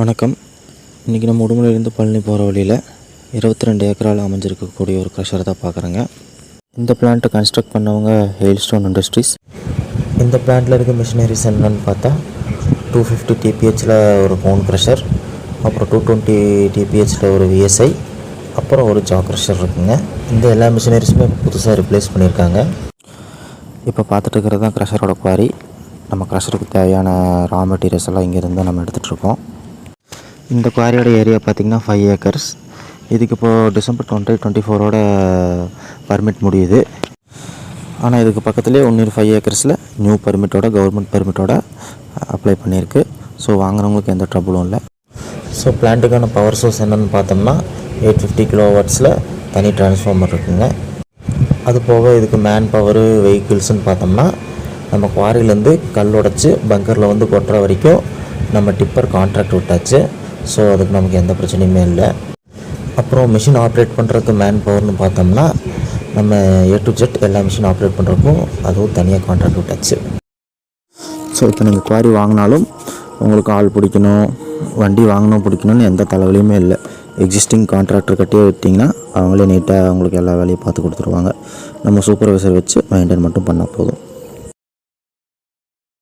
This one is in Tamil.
வணக்கம். இன்றைக்கி நம்ம உடுமலையிலேருந்து பழனி போகிற வழியில் இருபத்தி ரெண்டு ஏக்கரால் அமைஞ்சிருக்கக்கூடிய ஒரு க்ரஷரை தான் பார்க்குறேங்க இந்த பிளான்ட்டை கன்ஸ்ட்ரக்ட் பண்ணவங்க ஹெயில்ஸ்டோன் இண்டஸ்ட்ரீஸ் இந்த பிளான்ட்டில் இருக்க மிஷினரிஸ் என்னென்னு பார்த்தா டூ ஃபிஃப்டி டிபிஹெச்சில் ஒரு ஃபோன் க்ரஷர் அப்புறம் டூ டுவெண்ட்டி டிபிஹெச்சில் ஒரு விஎஸ்ஐ அப்புறம் ஒரு ஜா க்ரஷர் இருக்குங்க. இந்த எல்லா மிஷினரிஸுமே புதுசாக ரிப்ளேஸ் பண்ணியிருக்காங்க. இப்போ பார்த்துட்டு இருக்கிறது தான் க்ரஷரோட குவாரி நம்ம க்ரஷருக்கு தேவையான ரா மெட்டீரியல்ஸ் எல்லாம் இங்கேருந்து நம்ம எடுத்துகிட்ருக்கோம் இந்த குவாரியோட ஏரியா பார்த்திங்கன்னா ஃபைவ் ஏக்கர்ஸ் இதுக்கு இப்போது டிசம்பர் டுவெண்ட்டி டுவெண்ட்டி ஃபோரோட பர்மிட் முடியுது. ஆனால் இதுக்கு பக்கத்துலேயே இன்னொரு ஃபைவ் ஏக்கர்ஸில் நியூ பர்மிட்டோட கவர்மெண்ட் பர்மிட்டோட அப்ளை பண்ணியிருக்கு. ஸோ வாங்குறவங்களுக்கு எந்த ட்ரபுளும் இல்லை. ஸோ பிளான்ட்டுக்கான பவர் சோர்ஸ் என்னென்னு பார்த்தோம்னா எயிட் ஃபிஃப்டி கிலோ வாட்ஸில் தனி டிரான்ஸ்ஃபார்மர் இருக்குங்க. அது போக இதுக்கு மேன் பவரு வெஹிக்கிள்ஸ்னு பார்த்தோம்னா நம்ம குவாரிலேருந்து கல் உடச்சி பங்கரில் வந்து கொட்டுற வரைக்கும் நம்ம டிப்பர் கான்ட்ராக்ட் விட்டாச்சு. ஸோ அதுக்கு நமக்கு எந்த பிரச்சனையுமே இல்லை. அப்புறம் மிஷின் ஆப்ரேட் பண்ணுறதுக்கு மேன் பவர்னு பார்த்தோம்னா நம்ம ஏ டு ஜெட் எல்லா மிஷின் ஆப்ரேட் பண்ணுறப்போ அதுவும் தனியாக கான்ட்ராக்ட் விட்டாச்சு. ஸோ இப்போ நீங்கள் குவாரி வாங்கினாலும் உங்களுக்கு ஆள் பிடிக்கணும் வண்டி வாங்கணும் பிடிக்கணும்னு எந்த தலைவலியுமே இல்லை. எக்ஸிஸ்டிங் கான்ட்ராக்டர் கட்டியே விட்டிங்கன்னா அவங்களே நீட்டாக அவங்களுக்கு எல்லா வேலையும் பார்த்து கொடுத்துருவாங்க. நம்ம சூப்பர்வைசர் வச்சு மெயின்டைன் மட்டும் பண்ணால் போதும்.